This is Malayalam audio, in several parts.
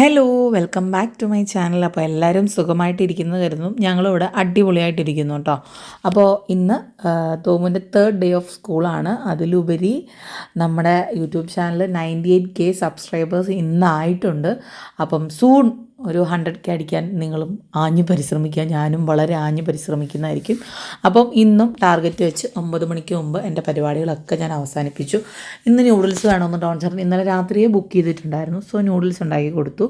Hello welcome back to my channel അപ്പോൾ എല്ലാവരും സുഖമായിട്ടിരിക്കുന്നു കരുതുന്നു. ഞങ്ങളിവിടെ അടിപൊളിയായിട്ടിരിക്കുന്നു കേട്ടോ അപ്പോൾ ഇന്ന് തോമുന്റെ തേർഡ് ഡേ ഓഫ് സ്കൂളാണ് അതിലുപരി നമ്മുടെ YouTube channel ninety eight K subscribers ഇന്നായിട്ടുണ്ട്. അപ്പം സൂൺ ഒരു ഹൺഡ്രഡ് കെ അടിക്കാൻ നിങ്ങളും ആഞ്ഞു പരിശ്രമിക്കുക. ഞാനും വളരെ ആഞ്ഞു പരിശ്രമിക്കുന്നതായിരിക്കും. അപ്പം ഇന്നും ടാർഗറ്റ് വെച്ച് ഒമ്പത് മണിക്ക് മുമ്പ് എന്റെ പരിപാടികളൊക്കെ ഞാൻ അവസാനിപ്പിച്ചു. ഇന്ന് ന്യൂഡിൽസ് വേണമെന്ന് ഡോൺ ചേർന്ന് ഇന്നലെ രാത്രിയെ ബുക്ക് ചെയ്തിട്ടുണ്ടായിരുന്നു. സോ ന്യൂഡിൽസ് ഉണ്ടാക്കി കൊടുത്തു.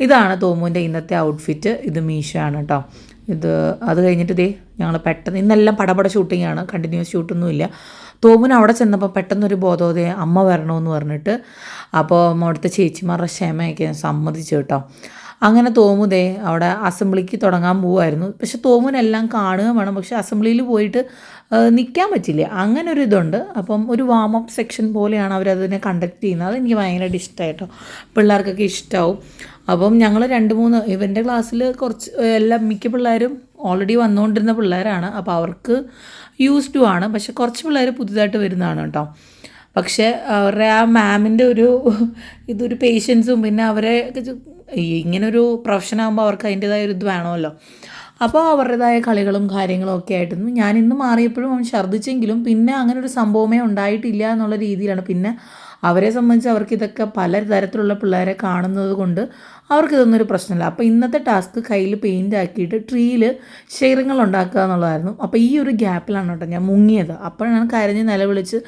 ഇതാണ് തോമുവിന്റെ ഇന്നത്തെ ഔട്ട്ഫിറ്റ് ഇത് മീഷയാണ് കേട്ടോ ഇത് അത് കഴിഞ്ഞിട്ട് ഇതേ ഞങ്ങൾ പെട്ടെന്ന് ഇന്നെല്ലാം പടപട ഷൂട്ടിംഗ് ആണ്. കണ്ടിന്യൂസ് ഷൂട്ടൊന്നുമില്ല തോമുന് അവിടെ ചെന്നപ്പോൾ പെട്ടെന്നൊരു ബോധോദയം അമ്മ വരണമെന്ന് പറഞ്ഞിട്ട്. അപ്പോൾ അവിടുത്തെ ചേച്ചിമാരുടെ ക്ഷമയൊക്കെ സമ്മതിച്ചു കേട്ടോ. അങ്ങനെ തോമുദേ അവിടെ അസംബ്ലിക്ക് തുടങ്ങാൻ പോവുമായിരുന്നു പക്ഷെ തോമുനെല്ലാം കാണുക വേണം. പക്ഷെ അസംബ്ലിയിൽ പോയിട്ട് നിൽക്കാൻ പറ്റില്ല. അങ്ങനെ ഒരു അപ്പം ഒരു വാം അപ്പ് സെക്ഷൻ പോലെയാണ് അവരതിനെ കണ്ടക്ട് ചെയ്യുന്നത്. അതെനിക്ക് ഭയങ്കരമായിട്ട് ഇഷ്ടമായിട്ടോ പിള്ളേർക്കൊക്കെ ഇഷ്ടമാവും അപ്പം ഞങ്ങൾ രണ്ട് മൂന്ന് ഇവന്റെ ക്ലാസ്സിൽ കുറച്ച് എല്ലാം മിക്ക പിള്ളേരും ഓൾറെഡി വന്നുകൊണ്ടിരുന്ന പിള്ളേരാണ്. അപ്പോൾ അവർക്ക് യൂസ്ഡു ആണ്. പക്ഷെ കുറച്ച് പിള്ളേർ പുതുതായിട്ട് വരുന്നതാണ് കേട്ടോ. പക്ഷേ അവരുടെ ആ മാമിന്റെ ഒരു ഇതൊരു പേഷ്യൻസും പിന്നെ അവരെ ഇങ്ങനൊരു പ്രൊഫഷനാകുമ്പോൾ അവർക്ക് അതിന്റെതായ ഒരു ഇത് വേണമല്ലോ. അപ്പോൾ അവരുടേതായ കളികളും കാര്യങ്ങളും ഒക്കെ ആയിരുന്നു ഞാൻ ഇന്ന് മാറിയപ്പോഴും അവൻ ഛർദ്ദിച്ചെങ്കിലും പിന്നെ അങ്ങനെ ഒരു സംഭവമേ ഉണ്ടായിട്ടില്ല എന്നുള്ള രീതിയിലാണ്. പിന്നെ അവരെ സംബന്ധിച്ച് അവർക്ക് ഇതൊക്കെ പല തരത്തിലുള്ള പിള്ളേരെ കാണുന്നത് കൊണ്ട് അവർക്ക് ഒരു പ്രശ്നമില്ല. അപ്പോൾ ഇന്നത്തെ ടാസ്ക് കയ്യിൽ പെയിന്റ് ആക്കിയിട്ട് ട്രീയിൽ ഷെയറിങ്ങൾ ഉണ്ടാക്കുക എന്നുള്ളതായിരുന്നു. അപ്പോൾ ഈ ഒരു ഗ്യാപ്പിലാണ് കേട്ടോ ഞാൻ മുങ്ങിയത്. അപ്പോഴാണ് കരഞ്ഞ് നിലവിളിച്ച്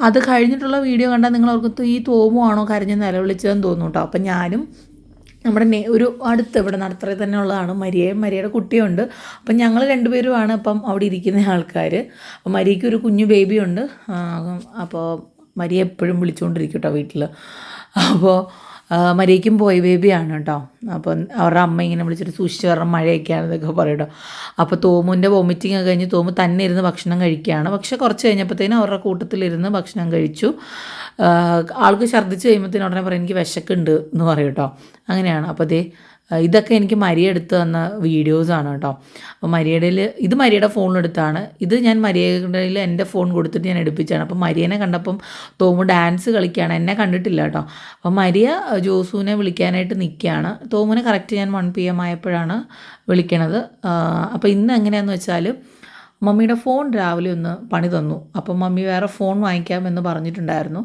അത് കഴിഞ്ഞിട്ടുള്ള വീഡിയോ കണ്ടാൽ നിങ്ങൾ അവർക്ക് ഈ തോമുവാണോ കരഞ്ഞ് നിലവിളിച്ചതെന്ന് തോന്നും കേട്ടോ. അപ്പം ഞാനും നമ്മുടെ നെ ഒരു അടുത്ത് ഇവിടെ നടത്തറയിൽ തന്നെ ഉള്ളതാണ് മരിയയും മരിയയുടെ കുട്ടിയുണ്ട്. അപ്പം ഞങ്ങൾ രണ്ടുപേരുമാണ് ഇപ്പം അവിടെ ഇരിക്കുന്ന ആൾക്കാർ അപ്പം മരിയയ്ക്ക് ഒരു കുഞ്ഞു ബേബിയുണ്ട്. അപ്പോൾ മരിയ എപ്പോഴും വിളിച്ചുകൊണ്ടിരിക്കും കേട്ടോ വീട്ടിൽ അപ്പോൾ മരിയയ്ക്കും പോയ ബേബിയാണ് കേട്ടോ. അപ്പം അവരുടെ അമ്മ ഇങ്ങനെ വിളിച്ചിട്ട് സൂക്ഷിച്ച് കാരണം മഴയൊക്കെയാണെന്നൊക്കെ പറയും കേട്ടോ അപ്പോൾ തോമുന്റെ വോമിറ്റിംഗ് ഒക്കെ കഴിഞ്ഞ് തോമു തന്നെ ഇരുന്ന് ഭക്ഷണം കഴിക്കുകയാണ്. പക്ഷേ കുറച്ച് കഴിഞ്ഞപ്പോഴത്തേനും അവരുടെ കൂട്ടത്തിലിരുന്ന് ഭക്ഷണം കഴിച്ചു. ആൾക്ക് ഛർദ്ദിച്ച് കഴിയുമ്പോഴത്തേനും ഉടനെ പറയും എനിക്ക് വിശക്കുണ്ട് എന്ന് പറയും കേട്ടോ. അങ്ങനെയാണ്. അപ്പോൾ അതേ ഇതൊക്കെ എനിക്ക് മരിയ എടുത്ത് തന്ന വീഡിയോസാണ് കേട്ടോ. അപ്പോൾ മരിയയുടെ ഇത് മരിയയുടെ ഫോണിലെടുത്താണ് ഇത് ഞാൻ മരിയയുടെ എന്റെ ഫോൺ കൊടുത്തിട്ട് ഞാൻ എടുപ്പിച്ചാണ്. അപ്പോൾ മരിയനെ കണ്ടപ്പം തോമു ഡാൻസ് കളിക്കുകയാണ് എന്നെ കണ്ടിട്ടില്ല കേട്ടോ. അപ്പോൾ മരിയ ജോസുവിനെ വിളിക്കാനായിട്ട് നിൽക്കുകയാണ് തോമുനെ കറക്റ്റ് ഞാൻ വൺ പി എം ആയപ്പോഴാണ് വിളിക്കണത്. അപ്പോൾ ഇന്ന് എങ്ങനെയാണെന്ന് വെച്ചാൽ മമ്മിയുടെ ഫോൺ രാവിലെ ഒന്ന് പണി തന്നു. അപ്പം മമ്മി വേറെ ഫോൺ വാങ്ങിക്കാമെന്ന് പറഞ്ഞിട്ടുണ്ടായിരുന്നു.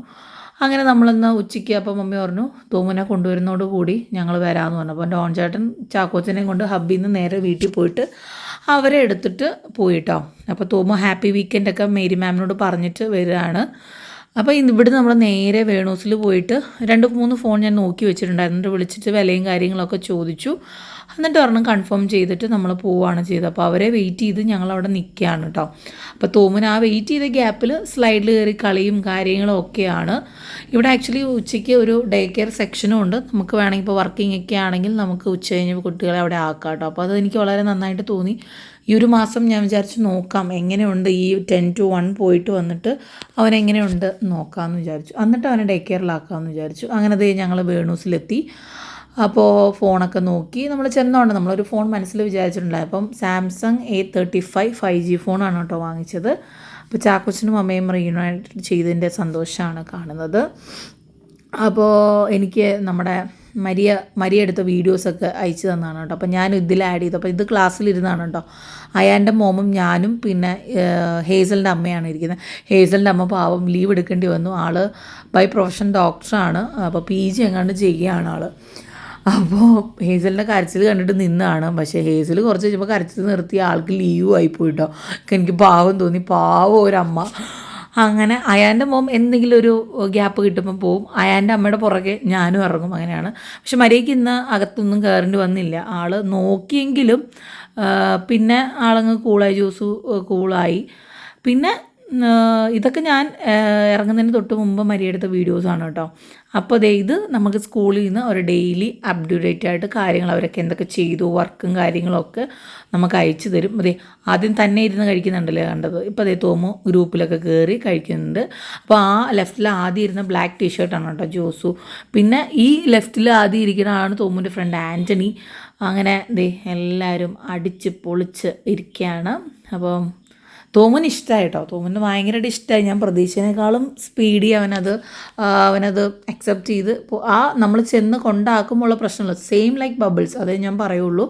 അങ്ങനെ നമ്മളിന്ന് ഉച്ചയ്ക്ക് അപ്പോൾ മമ്മി പറഞ്ഞു തൂമുനെ കൊണ്ടുവരുന്നതോട് കൂടി ഞങ്ങൾ വരാമെന്ന് പറഞ്ഞു. അപ്പോൾ ഡോൺ ചേട്ടൻ ചാക്കോച്ചനെയും കൊണ്ട് ഹബ്ബിൽ നിന്ന് നേരെ വീട്ടിൽ പോയിട്ട് അവരെ എടുത്തിട്ട് പോയിട്ടോ. അപ്പോൾ തൂമ ഹാപ്പി വീക്കെൻഡൊക്കെ മേരി മാമിനോട് പറഞ്ഞിട്ട് വരികയാണ്. അപ്പോൾ ഇവിടെ നമ്മൾ നേരെ വേണൂസിൽ പോയിട്ട് രണ്ട് മൂന്ന് ഫോൺ ഞാൻ നോക്കി വെച്ചിട്ടുണ്ടായിരുന്നു. എന്നിട്ട് വിളിച്ചിട്ട് വിലയും കാര്യങ്ങളൊക്കെ ചോദിച്ചു. എന്നിട്ട് ഒരെണ്ണം കൺഫേം ചെയ്തിട്ട് നമ്മൾ പോവുകയാണ് ചെയ്തത്. അപ്പോൾ അവരെ വെയിറ്റ് ചെയ്ത് ഞങ്ങൾ അവിടെ നിൽക്കുകയാണ് കേട്ടോ അപ്പോൾ തോമൻ ആ വെയിറ്റ് ചെയ്ത ഗ്യാപ്പിൽ സ്ലൈഡിൽ കയറി കളിയും കാര്യങ്ങളും ഒക്കെയാണ്. ഇവിടെ ആക്ച്വലി ഉച്ചയ്ക്ക് ഒരു ഡേ കെയർ സെക്ഷനും ഉണ്ട്. നമുക്ക് വേണമെങ്കിൽ ഇപ്പോൾ വർക്കിംഗ് ഒക്കെ ആണെങ്കിൽ നമുക്ക് ഉച്ച കഴിഞ്ഞ് കുട്ടികളെ അവിടെ ആക്കാം കേട്ടോ അപ്പോൾ അത് എനിക്ക് വളരെ നന്നായിട്ട് തോന്നി. ഈ ഒരു മാസം ഞാൻ വിചാരിച്ചു നോക്കാം എങ്ങനെയുണ്ട് ഈ ടെൻ ടു വൺ പോയിട്ട് വന്നിട്ട് അവൻ എങ്ങനെയുണ്ട് നോക്കാമെന്ന് വിചാരിച്ചു. എന്നിട്ട് അവനെ ഡേ കെയറിലാക്കാമെന്ന് വിചാരിച്ചു. അങ്ങനെ ഞങ്ങൾ വേണൂസിലെത്തി. അപ്പോൾ ഫോണൊക്കെ നോക്കി നമ്മൾ ചെന്നോണ്ട് നമ്മളൊരു ഫോൺ മനസ്സിൽ വിചാരിച്ചിട്ടുണ്ടായി. അപ്പം Samsung A thirty five five G ഫോണാണ് കേട്ടോ വാങ്ങിച്ചത്. അപ്പോൾ ചാക്കോച്ചനും അമ്മയും റീയുണൈറ്റ് ചെയ്തതിന്റെ സന്തോഷമാണ് കാണുന്നത്. അപ്പോൾ എനിക്ക് നമ്മുടെ മരിയ മരിയ എടുത്ത വീഡിയോസൊക്കെ അയച്ചു തന്നതാണ് കേട്ടോ. അപ്പോൾ ഞാൻ ഇതിൽ ആഡ് ചെയ്തു. അപ്പോൾ ഇത് ക്ലാസ്സിലിരുന്നാണ് കേട്ടോ. അയാന്റെ മോമും ഞാനും പിന്നെ ഹേസലിന്റെ അമ്മയാണ് ഇരിക്കുന്നത്. ഹേസലിന്റെ അമ്മ പാവം ലീവ് എടുക്കേണ്ടി വന്നു. ആൾ ബൈ പ്രൊഫഷൻ ഡോക്ടറാണ് അപ്പോൾ പി ജി എങ്ങാണ്ട് ചെയ്യുകയാണ് ആൾ അപ്പോൾ ഹേസലിന്റെ കരച്ചിൽ കണ്ടിട്ട് നിന്നാണ്. പക്ഷേ ഹേസൽ കുറച്ച് കഴിഞ്ഞപ്പോൾ കരച്ചിൽ നിർത്തി. ആൾക്ക് ലീവ് ആയിപ്പോയിട്ടോ എനിക്ക് പാവം തോന്നി. പാവം ഒരമ്മ. അങ്ങനെ അയാന്റെ മോം എന്തെങ്കിലും ഒരു ഗ്യാപ്പ് കിട്ടുമ്പോൾ പോവും. അയാന്റെ അമ്മയുടെ പുറകെ ഞാനും ഇറങ്ങും അങ്ങനെയാണ്. പക്ഷെ മരിയയ്ക്ക് ഇന്ന് അകത്തൊന്നും കയറേണ്ടി വന്നില്ല. ആൾ നോക്കിയെങ്കിലും പിന്നെ ആളങ്ങ് കൂളായി ജ്യൂസ് കൂളായി പിന്നെ ഇതൊക്കെ ഞാൻ ഇറങ്ങുന്നതിന് തൊട്ട് മുമ്പ് മരിയെടുത്ത വീഡിയോസാണ് കേട്ടോ. അപ്പോൾ അതേ ഇത് നമുക്ക് സ്കൂളിൽ നിന്ന് ഒരു ഡെയിലി അപ്ഡേറ്റ് ആയിട്ട് കാര്യങ്ങൾ അവരൊക്കെ എന്തൊക്കെ ചെയ്തു വർക്കും കാര്യങ്ങളൊക്കെ നമുക്ക് അയച്ചു തരും. അതെ ആദ്യം തന്നെ ഇരുന്ന് കഴിക്കുന്നുണ്ടല്ലേ കണ്ടത്? ഇപ്പോൾ അതേ തോമു ഗ്രൂപ്പിലൊക്കെ കയറി കഴിക്കുന്നുണ്ട്. അപ്പോൾ ആ ലെഫ്റ്റിൽ ആദ്യം ഇരുന്ന ബ്ലാക്ക് ടീഷർട്ടാണ് കേട്ടോ ജോസു. പിന്നെ ഈ ലെഫ്റ്റിൽ ആദ്യം ഇരിക്കുന്നതാണ് തോമുന്റെ ഫ്രണ്ട് ആന്റണി അങ്ങനെ ദേ എല്ലാവരും അടിച്ച് പൊളിച്ച് ഇരിക്കുകയാണ്. അപ്പം തോമന് ഇഷ്ടമായി കേട്ടോ തോമന് ഭയങ്കരമായിട്ട് ഇഷ്ടമായി ഞാൻ പ്രതീക്ഷേനേക്കാളും സ്പീഡി അവനത് അവനത് അക്സെപ്റ്റ് ചെയ്ത്. ആ നമ്മൾ ചെന്ന് കൊണ്ടാക്കുമ്പോൾ ഉള്ള പ്രശ്നമുള്ളൂ സെയിം ലൈക്ക് ബബിൾസ് അതേ ഞാൻ പറയുള്ളൂ.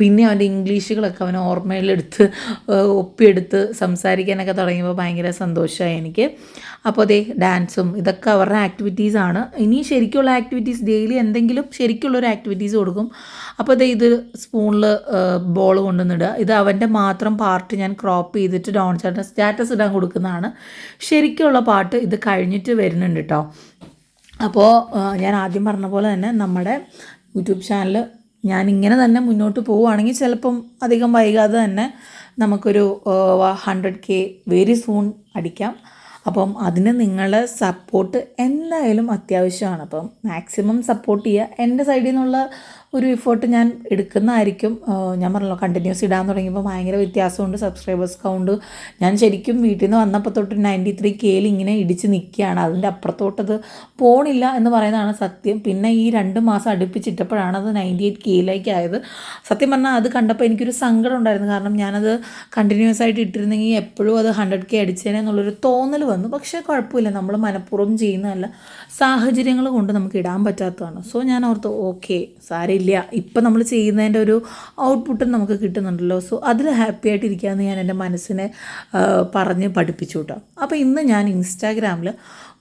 പിന്നെ അവന്റെ ഇംഗ്ലീഷുകളൊക്കെ അവൻ ഓർമ്മയിലെടുത്ത് ഒപ്പിയെടുത്ത് സംസാരിക്കാനൊക്കെ തുടങ്ങിയപ്പോൾ ഭയങ്കര സന്തോഷമായി എനിക്ക്. അപ്പോൾ അതേ ഡാൻസും ഇതൊക്കെ അവരുടെ ആക്ടിവിറ്റീസാണ് ഇനി ശരിക്കുള്ള ആക്ടിവിറ്റീസ് ഡെയിലി എന്തെങ്കിലും ശരിക്കുള്ളൊരു ആക്ടിവിറ്റീസ് കൊടുക്കും. അപ്പോൾ അതേ ഇത് സ്പൂണിൽ ബോൾ കൊണ്ടുവന്നിടുക. ഇത് അവന്റെ മാത്രം പാർട്ട് ഞാൻ ക്രോപ്പ് ചെയ്തിട്ട് ഡോൺ ചേട്ടൻ സ്റ്റാറ്റസ് ഇടാൻ കൊടുക്കുന്നതാണ്. ശരിക്കുള്ള പാട്ട് ഇത് കഴിഞ്ഞിട്ട് വരുന്നുണ്ട് കേട്ടോ അപ്പോൾ ഞാൻ ആദ്യം പറഞ്ഞ പോലെ തന്നെ നമ്മുടെ യൂട്യൂബ് ചാനൽ ഞാൻ ഇങ്ങനെ തന്നെ മുന്നോട്ട് പോവുകയാണെങ്കിൽ ചിലപ്പം അധികം വൈകാതെ തന്നെ നമുക്കൊരു ഹൺഡ്രഡ് കെ വെരി സൂൺ അടിക്കാം. അപ്പം അതിന് നിങ്ങളുടെ സപ്പോർട്ട് എന്തായാലും അത്യാവശ്യമാണ്. അപ്പം മാക്സിമം സപ്പോർട്ട് ചെയ്യുക. എന്റെ സൈഡിൽ നിന്നുള്ള ഒരു എഫേർട്ട് ഞാൻ എടുക്കുന്നതായിരിക്കും. ഞാൻ പറഞ്ഞല്ലോ കണ്ടിന്യൂസ് ഇടാൻ തുടങ്ങിയപ്പോൾ ഭയങ്കര വ്യത്യാസമുണ്ട് സബ്സ്ക്രൈബേഴ്സ് കൗണ്ട് ഞാൻ ശരിക്കും വീട്ടിൽ നിന്ന് വന്നപ്പോൾ തൊട്ട് നയന്റി ത്രീ കെയിൽ ഇങ്ങനെ ഇടിച്ച് നിൽക്കുകയാണ് അതിന്റെ അപ്പുറത്തോട്ടത് പോണില്ല എന്ന് പറയുന്നതാണ് സത്യം. പിന്നെ ഈ രണ്ട് മാസം അടുപ്പിച്ചിട്ടപ്പോഴാണ് അത് നയന്റി എയ്റ്റ് കെയിലേക്ക് ആയത്. സത്യം പറഞ്ഞാൽ അത് കണ്ടപ്പോൾ എനിക്കൊരു സങ്കടം ഉണ്ടായിരുന്നു. കാരണം ഞാനത് കണ്ടിന്യൂസ് ആയിട്ട് ഇട്ടിരുന്നെങ്കിൽ എപ്പോഴും അത് ഹൺഡ്രഡ് കെ അടിച്ചേനെ എന്നുള്ളൊരു തോന്നൽ വന്നു. പക്ഷേ കുഴപ്പമില്ല. നമ്മൾ മനഃപൂർവം ചെയ്യുന്നതല്ല. സാഹചര്യങ്ങൾ കൊണ്ട് നമുക്ക് ഇടാൻ പറ്റാത്തതാണ്. സോ ഞാൻ ഓർത്ത് ഓക്കെ സാരമില്ല. ഇപ്പം നമ്മൾ ചെയ്യുന്നതിന്റെ ഒരു ഔട്ട്പുട്ടും നമുക്ക് കിട്ടുന്നുണ്ടല്ലോ. സോ അതിൽ ഹാപ്പി ആയിട്ട് ഇരിക്കാമെന്ന് ഞാൻ എന്റെ മനസ്സിനെ പറഞ്ഞ് പഠിപ്പിച്ചു കേട്ടോ അപ്പോൾ ഇന്ന് ഞാൻ ഇൻസ്റ്റാഗ്രാമിൽ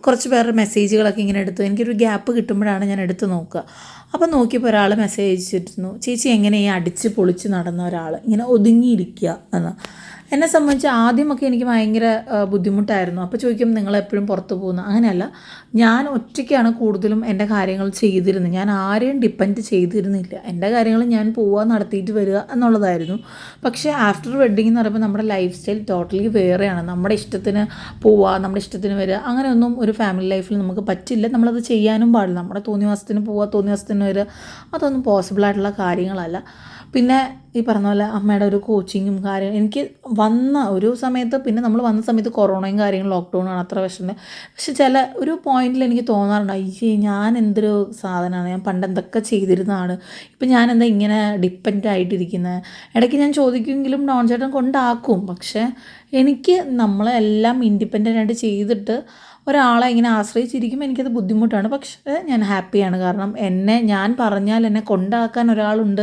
കുറച്ച് പേരുടെ മെസ്സേജുകളൊക്കെ ഇങ്ങനെ എടുത്തു. എനിക്കൊരു ഗ്യാപ്പ് കിട്ടുമ്പോഴാണ് ഞാൻ എടുത്ത് നോക്കുക. അപ്പോൾ നോക്കിയപ്പോൾ ഒരാൾ മെസ്സേജ് അയച്ചിരുന്നു ചേച്ചി എങ്ങനെ ഈ അടിച്ച് പൊളിച്ച് നടന്ന ഒരാൾ? ഇങ്ങനെ ഒതുങ്ങിയിരിക്കുക എന്ന്. എന്നെ സംബന്ധിച്ച് ആദ്യമൊക്കെ എനിക്ക് ഭയങ്കര ബുദ്ധിമുട്ടായിരുന്നു. അപ്പോൾ ചോദിക്കും നിങ്ങൾ എപ്പോഴും പുറത്ത് പോകുന്നു? അങ്ങനെയല്ല. ഞാൻ ഒറ്റയ്ക്കാണ് കൂടുതലും എന്റെ കാര്യങ്ങൾ ചെയ്തിരുന്നത്. ഞാൻ ആരെയും ഡിപ്പെൻഡ് ചെയ്തിരുന്നില്ല. എന്റെ കാര്യങ്ങൾ ഞാൻ പോവുക നടത്തിയിട്ട് വരിക എന്നുള്ളതായിരുന്നു. പക്ഷേ ആഫ്റ്റർ വെഡ്ഡിങ് എന്ന് പറയുമ്പോൾ നമ്മുടെ ലൈഫ് സ്റ്റൈൽ ടോട്ടലി വേറെയാണ്. നമ്മുടെ ഇഷ്ടത്തിന് പോവുക നമ്മുടെ ഇഷ്ടത്തിന് വരിക അങ്ങനെയൊന്നും ഒരു ഫാമിലി ലൈഫിൽ നമുക്ക് പറ്റില്ല. നമ്മളത് ചെയ്യാനും പാടില്ല. നമ്മുടെ തോന്നിയ മാസത്തിന് പോവുക തോന്നിയ മാസത്തിന് വരിക അതൊന്നും പോസിബിളായിട്ടുള്ള കാര്യങ്ങളല്ല. പിന്നെ ഈ പറഞ്ഞ പോലെ അമ്മയുടെ ഒരു കോച്ചിങ്ങും കാര്യം എനിക്ക് വന്ന ഒരു സമയത്ത് പിന്നെ നമ്മൾ വന്ന സമയത്ത് കൊറോണയും കാര്യങ്ങളും ലോക്ക്ഡൗണാണ് അത്ര വിഷമം. പക്ഷെ ചില ഒരു പോയിന്റിൽ എനിക്ക് തോന്നാറുണ്ട് അയ്യേ ഞാൻ എന്തൊരു സാധനമാണ് ഞാൻ പണ്ട് എന്തൊക്കെ ചെയ്തിരുന്നതാണ് ഇപ്പം ഞാൻ എന്താ ഇങ്ങനെ ഡിപ്പെൻഡ് ആയിട്ടിരിക്കുന്നത് ഇടയ്ക്ക് ഞാൻ ചോദിക്കുമെങ്കിലും നോൺ ചേട്ടൻ കൊണ്ടാക്കും. പക്ഷേ എനിക്ക് നമ്മളെല്ലാം ഇൻഡിപെൻഡന്റ് ആയിട്ട് ചെയ്തിട്ട് ഒരാളെ ഇങ്ങനെ ആശ്രയിച്ചിരിക്കുമ്പോൾ എനിക്കത് ബുദ്ധിമുട്ടാണ്. പക്ഷേ ഞാൻ ഹാപ്പിയാണ്. കാരണം എന്നെ ഞാൻ പറഞ്ഞാൽ എന്നെ കൊണ്ടാക്കാൻ ഒരാളുണ്ട്.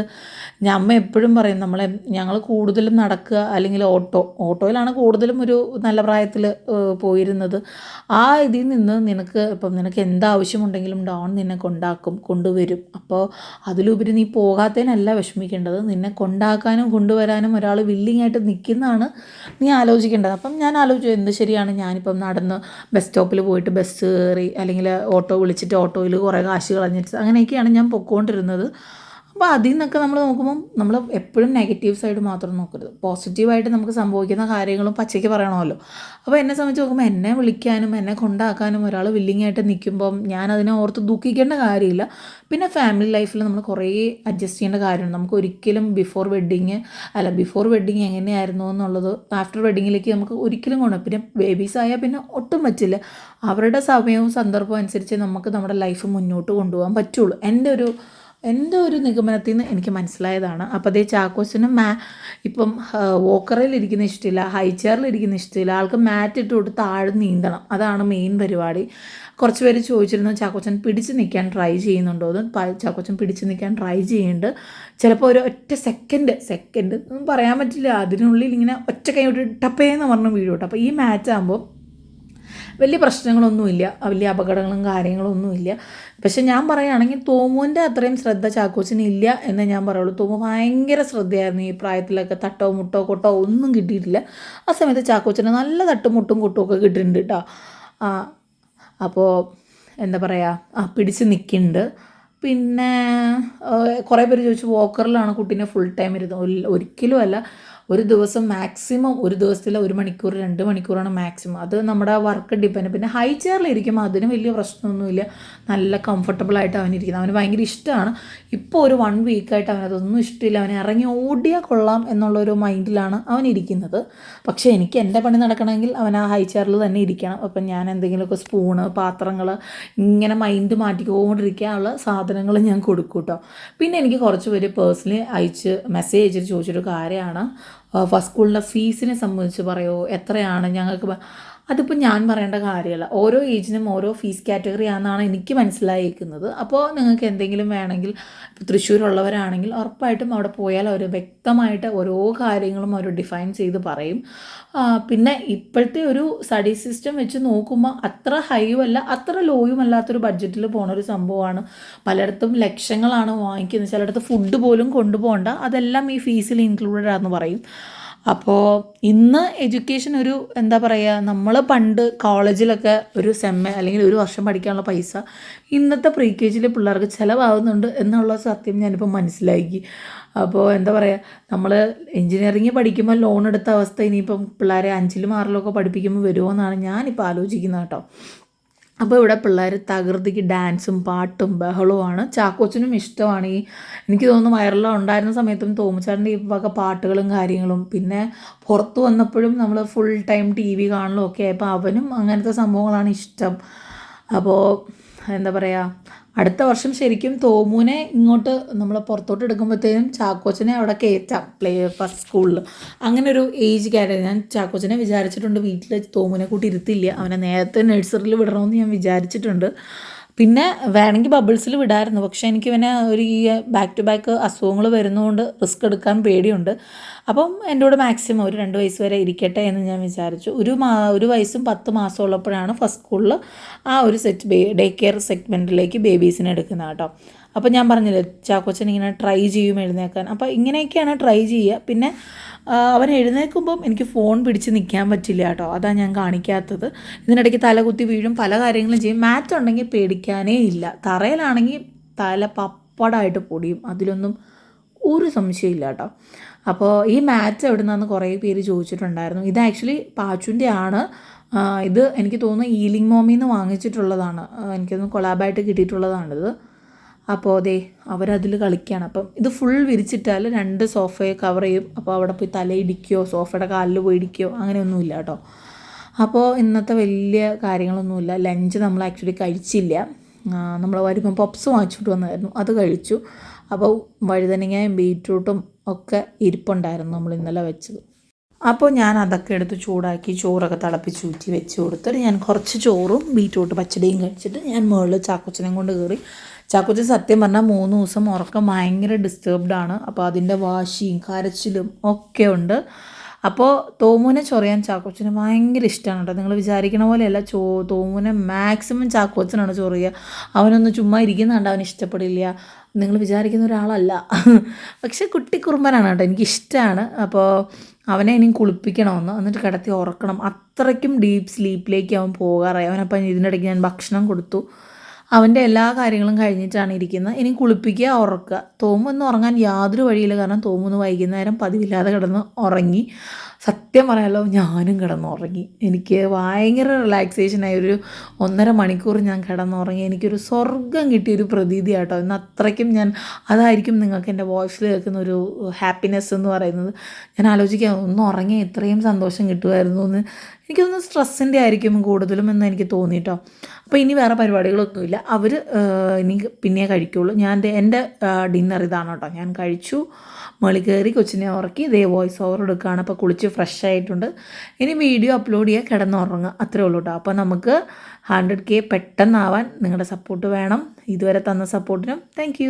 ഞാൻ അമ്മ എപ്പോഴും പറയും നമ്മളെ ഞങ്ങൾ കൂടുതലും നടക്കുക അല്ലെങ്കിൽ ഓട്ടോ ഓട്ടോയിലാണ് കൂടുതലും ഒരു നല്ല പ്രായത്തിൽ പോയിരുന്നത്. ആ ഇതിൽ നിന്ന് നിനക്ക് ഇപ്പം നിനക്ക് എന്താവശ്യമുണ്ടെങ്കിലും ഡോൺ നിന്നെ കൊണ്ടാക്കും കൊണ്ടുവരും. അപ്പോൾ അതിലുപരി നീ പോകാത്തതിനല്ല വിഷമിക്കേണ്ടത്. നിന്നെ കൊണ്ടാക്കാനും കൊണ്ടുവരാനും ഒരാൾ വില്ലിങ് ആയിട്ട് നിൽക്കുന്നതാണ് നീ ആലോചിക്കേണ്ടത്. അപ്പം ഞാൻ ആലോചിച്ചു എന്ത് ശരിയാണ്? ഞാനിപ്പം നടന്ന് ബസ് സ്റ്റോപ്പിൽ പോയിട്ട് ബസ് കയറി അല്ലെങ്കിൽ ഓട്ടോ വിളിച്ചിട്ട് ഓട്ടോയിൽ കുറേ കാശ് കളഞ്ഞിട്ട് അങ്ങനെയൊക്കെയാണ് ഞാൻ പൊക്കോണ്ടിരുന്നത്. അപ്പോൾ അതിൽ നിന്നൊക്കെ നമ്മൾ നോക്കുമ്പം നമ്മൾ എപ്പോഴും നെഗറ്റീവ് സൈഡ് മാത്രം നോക്കരുത്. പോസിറ്റീവായിട്ട് നമുക്ക് സംഭവിക്കുന്ന കാര്യങ്ങളും പച്ചയ്ക്ക് പറയണമല്ലോ. അപ്പോൾ എന്നെ സംബന്ധിച്ച് നോക്കുമ്പോൾ എന്നെ വിളിക്കാനും എന്നെ കൊണ്ടാക്കാനും ഒരാൾ വില്ലിങ് ആയിട്ട് നിൽക്കുമ്പം ഞാൻ അതിനെ ഓർത്ത് ദുഃഖിക്കേണ്ട കാര്യമില്ല. പിന്നെ ഫാമിലി ലൈഫിൽ നമ്മൾ കുറേ അഡ്ജസ്റ്റ് ചെയ്യേണ്ട കാര്യമുണ്ട്. നമുക്ക് ഒരിക്കലും ബിഫോർ വെഡ്ഡിങ് അല്ല ബിഫോർ വെഡ്ഡിങ് എങ്ങനെയായിരുന്നു എന്നുള്ളത് ആഫ്റ്റർ വെഡ്ഡിങ്ങിലേക്ക് നമുക്ക് ഒരിക്കലും കൊണ്ട് പിന്നെ ബേബീസ് ആയാൽ പിന്നെ ഒട്ടും പറ്റില്ല. അവരുടെ സമയവും സന്ദർഭവും അനുസരിച്ച് നമുക്ക് നമ്മുടെ ലൈഫ് മുന്നോട്ട് കൊണ്ടുപോകാൻ പറ്റുള്ളൂ. എന്റെ ഒരു എന്റെ ഒരു നിഗമനത്തിൽ നിന്ന് എനിക്ക് മനസ്സിലായതാണ്. അപ്പോൾ അതേ ചാക്കോസിന് മാ ഇപ്പം വോക്കറിൽ ഇരിക്കുന്ന ഇഷ്ടമില്ല ഹൈ ചെയറിൽ ഇരിക്കുന്ന ഇഷ്ടമില്ല ആൾക്ക് മാറ്റ് ഇട്ട് കൊടുത്ത് താഴെ നീന്തണം. അതാണ് മെയിൻ പരിപാടി. കുറച്ച് പേര് ചോദിച്ചിരുന്നു ചാക്കോച്ചൻ പിടിച്ച് നിൽക്കാൻ ട്രൈ ചെയ്യുന്നുണ്ടോ? എന്ന്. ചാക്കോച്ചൻ പിടിച്ച് നിൽക്കാൻ ട്രൈ ചെയ്യുന്നുണ്ട് ചിലപ്പോൾ ഒരു ഒറ്റ സെക്കൻഡ് സെക്കൻഡ് ഒന്നും പറയാൻ പറ്റില്ല. അതിനുള്ളിൽ ഇങ്ങനെ ഒറ്റ കൈ വിട്ട് ടപ്പേന്ന് പറഞ്ഞ് വീഴോട്ടെ അപ്പോൾ ഈ മാച്ച് ആകുമ്പോൾ വലിയ പ്രശ്നങ്ങളൊന്നുമില്ല. വലിയ അപകടങ്ങളും കാര്യങ്ങളൊന്നുമില്ല. പക്ഷെ ഞാൻ പറയുകയാണെങ്കിൽ തോമുവിന്റെ അത്രയും ശ്രദ്ധ ചാക്കോച്ചിന് ഇല്ല എന്ന് ഞാൻ പറയുള്ളൂ. തോമു ഭയങ്കര ശ്രദ്ധയായിരുന്നു ഈ പ്രായത്തിലൊക്കെ തട്ടോ മുട്ടോ കൊട്ടോ ഒന്നും കിട്ടിയിട്ടില്ല. ആ സമയത്ത് ചാക്കോച്ചിന് നല്ല തട്ടും മുട്ടും കൊട്ടും ഒക്കെ കിട്ടിയിട്ടുണ്ട് കേട്ടോ അപ്പോൾ എന്താ പറയുക ആ പിടിച്ച് നിൽക്കുന്നുണ്ട്. പിന്നെ കുറേ പേര് ചോദിച്ചു വോക്കറിലാണ് കുട്ടീനെ ഫുൾ ടൈം ഇരുന്നത്. ഒരിക്കലും അല്ല. ഒരു ദിവസം മാക്സിമം ഒരു ദിവസത്തിലെ ഒരു മണിക്കൂർ രണ്ട് മണിക്കൂറാണ് മാക്സിമം അത് നമ്മുടെ വർക്ക് ഡിപ്പെൻഡ് പിന്നെ ഹൈ ചെയറിൽ ഇരിക്കും അതിന് വലിയ പ്രശ്നമൊന്നുമില്ല. നല്ല കംഫർട്ടബിൾ ആയിട്ട് അവൻ ഇരിക്കുന്നത് അവന് ഭയങ്കര ഇഷ്ടമാണ്. ഇപ്പോൾ ഒരു വൺ വീക്കായിട്ട് അവനതൊന്നും ഇഷ്ടമില്ല. അവനെ ഇറങ്ങി ഓടിയാൽ കൊള്ളാം എന്നുള്ളൊരു മൈൻഡിലാണ് അവൻ ഇരിക്കുന്നത്. പക്ഷേ എനിക്ക് എന്റെ പണി നടക്കണമെങ്കിൽ അവൻ ആ ഹൈ ചെയറിൽ തന്നെ ഇരിക്കണം. അപ്പം ഞാൻ എന്തെങ്കിലുമൊക്കെ സ്പൂണ് പാത്രങ്ങൾ ഇങ്ങനെ മൈൻഡ് മാറ്റിക്കൊണ്ടിരിക്കാനുള്ള സാധനങ്ങൾ ഞാൻ കൊടുക്കും കേട്ടോ പിന്നെ എനിക്ക് കുറച്ച് പേര് പേഴ്സണലി അയച്ച് മെസ്സേജ് അയച്ചിട്ട് ചോദിച്ചൊരു കാര്യമാണ്. സ്കൂളിന്റെ ഫീസിനെ സംബന്ധിച്ച് പറയുമോ എത്രയാണ് ഞങ്ങൾക്ക് അതിപ്പോൾ ഞാൻ പറയേണ്ട കാര്യമല്ല ഓരോ ഏജിനും ഓരോ ഫീസ് കാറ്റഗറി ആണെന്നാണ് എനിക്ക് മനസ്സിലായിരിക്കുന്നത് അപ്പോൾ നിങ്ങൾക്ക് എന്തെങ്കിലും വേണമെങ്കിൽ ഇപ്പോൾ തൃശ്ശൂരുള്ളവരാണെങ്കിൽ ഉറപ്പായിട്ടും അവിടെ പോയാൽ അവർ വ്യക്തമായിട്ട് ഓരോ കാര്യങ്ങളും അവർ ഡിഫൈൻ ചെയ്ത് പറയും. പിന്നെ ഇപ്പോഴത്തെ ഒരു സ്റ്റഡി സിസ്റ്റം വെച്ച് നോക്കുമ്പോൾ അത്ര ഹൈയും അല്ല അത്ര ലോയും അല്ലാത്തൊരു ബഡ്ജറ്റിൽ പോണ ഒരു സംഭവമാണ്. പലയിടത്തും ലക്ഷങ്ങളാണ് വാങ്ങിക്കുന്നത്. ചിലയിടത്ത് ഫുഡ് പോലും കൊണ്ടുപോകണ്ട. അതെല്ലാം ഈ ഫീസിൽ ഇൻക്ലൂഡഡ് ആണെന്ന് പറയും. അപ്പോൾ ഇന്ന് എഡ്യൂക്കേഷൻ ഒരു എന്താ പറയുക നമ്മൾ പണ്ട് കോളേജിലൊക്കെ ഒരു സെമ്മ അല്ലെങ്കിൽ ഒരു വർഷം പഠിക്കാനുള്ള പൈസ ഇന്നത്തെ പ്രീ കെ ജിയിലെ പിള്ളേർക്ക് ചിലവാകുന്നുണ്ട് എന്നുള്ള സത്യം ഞാനിപ്പോൾ മനസ്സിലാക്കി. അപ്പോൾ എന്താ പറയുക നമ്മൾ എൻജിനീയറിങ് പഠിക്കുമ്പോൾ ലോൺ എടുത്ത അവസ്ഥ ഇനിയിപ്പം പിള്ളേരെ അഞ്ചിലും ആറിലും ഒക്കെ പഠിപ്പിക്കുമ്പോൾ വരുമോ എന്നാണ് ഞാനിപ്പോൾ ആലോചിക്കുന്നത് കേട്ടോ. അപ്പോൾ ഇവിടെ പിള്ളേർ തകൃതിക്ക് ഡാൻസും പാട്ടും ബഹളവുമാണ്. ചാക്കോച്ചനും ഇഷ്ടമാണ്. ഈ എനിക്ക് തോന്നുന്നു വൈറലാ ഉണ്ടായിരുന്ന സമയത്തും തോമച്ചാറിന്റെ ഈ പാട്ടുകളും കാര്യങ്ങളും. പിന്നെ പുറത്ത് വന്നപ്പോഴും നമ്മൾ ഫുൾ ടൈം ടി വി കാണലും ഒക്കെ അപ്പോൾ അവനും അങ്ങനത്തെ സംഭവങ്ങളാണ് ഇഷ്ടം. അപ്പോൾ എന്താ പറയുക അടുത്ത വർഷം ശരിക്കും തോമുനെ ഇങ്ങോട്ട് നമ്മൾ പുറത്തോട്ട് എടുക്കുമ്പോഴത്തേനും ചാക്കോച്ചനെ അവിടെ കയറ്റാം പ്ലേ ഫസ്റ്റ് സ്കൂളിൽ അങ്ങനെ ഒരു ഏജ് കാര്യം. ഞാൻ ചാക്കോച്ചനെ വിചാരിച്ചിട്ടുണ്ട് വീട്ടിൽ തോമുനെ കൂട്ടി ഇരുത്തില്ല. അവനെ നേരത്തെ നഴ്സറിയിൽ വിടണമെന്ന് ഞാൻ വിചാരിച്ചിട്ടുണ്ട്. പിന്നെ വേണമെങ്കിൽ ബബിൾസിൽ വിടായിരുന്നു. പക്ഷേ എനിക്ക് പിന്നെ ഒരു ഈ ബാക്ക് ടു ബാക്ക് അസുഖങ്ങൾ വരുന്നതുകൊണ്ട് റിസ്ക് എടുക്കാൻ പേടിയുണ്ട്. അപ്പം എന്റെ കൂടെ മാക്സിമം ഒരു രണ്ട് വയസ്സ് വരെ ഇരിക്കട്ടെ എന്ന് ഞാൻ വിചാരിച്ചു. ഒരു മാ ഒരു വയസ്സും പത്ത് മാസം ഉള്ളപ്പോഴാണ് ഫസ്റ്റ് സ്കൂളിൽ ആ ഒരു സെറ്റ് ഡേ കെയർ സെഗ്മെന്റിലേക്ക് ബേബീസിനെ എടുക്കുന്നത് കേട്ടോ. അപ്പോൾ ഞാൻ പറഞ്ഞില്ലേ ചാക്കോച്ചൻ ഇങ്ങനെ ട്രൈ ചെയ്യും എഴുന്നേക്കാൻ. അപ്പോൾ ഇങ്ങനെയൊക്കെയാണ് ട്രൈ ചെയ്യുക. പിന്നെ അവൻ എഴുന്നേൽക്കുമ്പം എനിക്ക് ഫോൺ പിടിച്ച് നിൽക്കാൻ പറ്റില്ല കേട്ടോ. അതാണ് ഞാൻ കാണിക്കാത്തത്. ഇതിനിടയ്ക്ക് തലകുത്തി വീഴും പല കാര്യങ്ങളും ചെയ്യും. മാറ്റ് ഉണ്ടെങ്കിൽ പേടിക്കാനേ ഇല്ല. തറയിലാണെങ്കിൽ തല പപ്പടായിട്ട് പൊടിയും. അതിലൊന്നും ഒരു സംശയമില്ല കേട്ടോ. അപ്പോൾ ഈ മാറ്റ് എവിടെ നിന്നാന്ന് കുറേ പേര് ചോദിച്ചിട്ടുണ്ടായിരുന്നു. ഇത് ആക്ച്വലി പാച്ചുന്റെ ആണ്. ഇത് എനിക്ക് തോന്നുന്നു ഈലിംഗ് മോമിൽ നിന്ന് വാങ്ങിച്ചിട്ടുള്ളതാണ്. എനിക്കൊന്ന് കൊളാബായിട്ട് കിട്ടിയിട്ടുള്ളതാണിത്. അപ്പോൾ അതെ അവരതിൽ കളിക്കുകയാണ് അപ്പം ഇത് ഫുൾ വിരിച്ചിട്ടാൽ രണ്ട് സോഫയെ കവർ ചെയ്യും. അപ്പോൾ അവിടെ പോയി തലയിടിക്കുകയോ സോഫയുടെ കാലിൽ പോയി ഇടിക്കുകയോ അങ്ങനെയൊന്നുമില്ല കേട്ടോ. അപ്പോൾ ഇന്നത്തെ വലിയ കാര്യങ്ങളൊന്നുമില്ല. ലഞ്ച് നമ്മൾ ആക്ച്വലി കഴിച്ചില്ല. നമ്മൾ വരുമ്പോൾ പപ്സ് വാങ്ങിച്ചിട്ട് വന്നായിരുന്നു. അത് കഴിച്ചു. അപ്പോൾ വഴുതനങ്ങയും ബീറ്റ്റൂട്ടും ഒക്കെ ഇരിപ്പുണ്ടായിരുന്നു നമ്മൾ ഇന്നലെ വെച്ചത്. അപ്പോൾ ഞാൻ അതൊക്കെ എടുത്ത് ചൂടാക്കി ചോറൊക്കെ തിളപ്പിച്ച് ഊറ്റി വെച്ച് കൊടുത്തിട്ട് ഞാൻ കുറച്ച് ചോറും ബീറ്റ്റൂട്ട് പച്ചടിയും കഴിച്ചിട്ട് ഞാൻ മുകളിൽ ചാക്കോച്ചനെയും കൊണ്ട് കയറി. ചാക്കോച്ചൻ സത്യം പറഞ്ഞാൽ മൂന്ന് ദിവസം ഉറക്കം ഭയങ്കര ഡിസ്റ്റർബ്ഡ് ആണ്. അപ്പോൾ അതിന്റെ വാശിയും കരച്ചിലും ഒക്കെ ഉണ്ട്. അപ്പോൾ തോമുവിനെ ചൊറിയാൻ ചാക്കോച്ചന് ഭയങ്കര ഇഷ്ടമാണ് കേട്ടോ. നിങ്ങൾ വിചാരിക്കണ പോലെയല്ല ചോ തോമുവിനെ മാക്സിമം ചാക്കോച്ചനാണ് ചൊറിയുക. അവനൊന്ന് ചുമ്മാ ഇരിക്കുന്നുണ്ട് അവന് ഇഷ്ടപ്പെടില്ല. നിങ്ങൾ വിചാരിക്കുന്ന ഒരാളല്ല. പക്ഷേ കുട്ടി കുറുമ്പനാണ് കേട്ടോ എനിക്കിഷ്ടമാണ്. അപ്പോൾ അവനെ ഇനി കുളിപ്പിക്കണമെന്ന്? എന്നിട്ട് കിടത്തി ഉറക്കണം. അത്രയ്ക്കും ഡീപ്പ് സ്ലീപ്പിലേക്ക് അവൻ പോകാറായി. അവനപ്പം ഇതിനിടയ്ക്ക് ഞാൻ ഭക്ഷണം കൊടുത്തു. അവന്റെ എല്ലാ കാര്യങ്ങളും കഴിഞ്ഞിട്ടാണ് ഇരിക്കുന്നത്. ഇനി കുളിപ്പിക്കുക ഉറക്കുക. തോമൊന്ന് ഉറങ്ങാൻ യാതൊരു വഴിയില്ല. കാരണം തോമൊന്ന് വൈകുന്നേരം പതിവില്ലാതെ കിടന്ന് ഉറങ്ങി. സത്യം പറയാലോ ഞാനും കിടന്നുറങ്ങി. എനിക്ക് ഭയങ്കര റിലാക്സേഷനായി ഒരു ഒന്നര മണിക്കൂർ ഞാൻ കിടന്നുറങ്ങി. എനിക്കൊരു സ്വർഗം കിട്ടിയൊരു പ്രതീതി ആട്ടോ ഇന്ന് അത്രയ്ക്കും ഞാൻ അതായിരിക്കും നിങ്ങൾക്ക് എന്റെ വോയിസിൽ കേൾക്കുന്ന ഒരു ഹാപ്പിനെസ് എന്ന് പറയുന്നത്. ഞാൻ ആലോചിക്കാം ഒന്ന് ഉറങ്ങി ഇത്രയും സന്തോഷം കിട്ടുമായിരുന്നു എന്ന്. എനിക്കൊന്ന് സ്ട്രെസ്സിന്റെ ആയിരിക്കും കൂടുതലും എന്ന് എനിക്ക് തോന്നിയിട്ടോ അപ്പോൾ ഇനി വേറെ പരിപാടികളൊന്നുമില്ല അവർ ഇനി പിന്നെ കഴിക്കുള്ളൂ. ഞാൻ എന്റെ ഡിന്നർ ഇതാണ് കേട്ടോ ഞാൻ കഴിച്ചു. മേളി കയറി കൊച്ചിനെ ഉറക്കി ഇതേ വോയിസ് ഓവർ എടുക്കുകയാണ്. അപ്പോൾ കുളിച്ച് ഫ്രഷ് ആയിട്ടുണ്ട്. ഇനി വീഡിയോ അപ്ലോഡ് ചെയ്യുക കിടന്നുറങ്ങുക. അത്രേ ഉള്ളൂ കേട്ടോ അപ്പോൾ നമുക്ക് ഹൺഡ്രഡ് കെ പെട്ടെന്നാവാൻ നിങ്ങളുടെ സപ്പോർട്ട് വേണം. ഇതുവരെ തന്ന സപ്പോർട്ടിനും താങ്ക്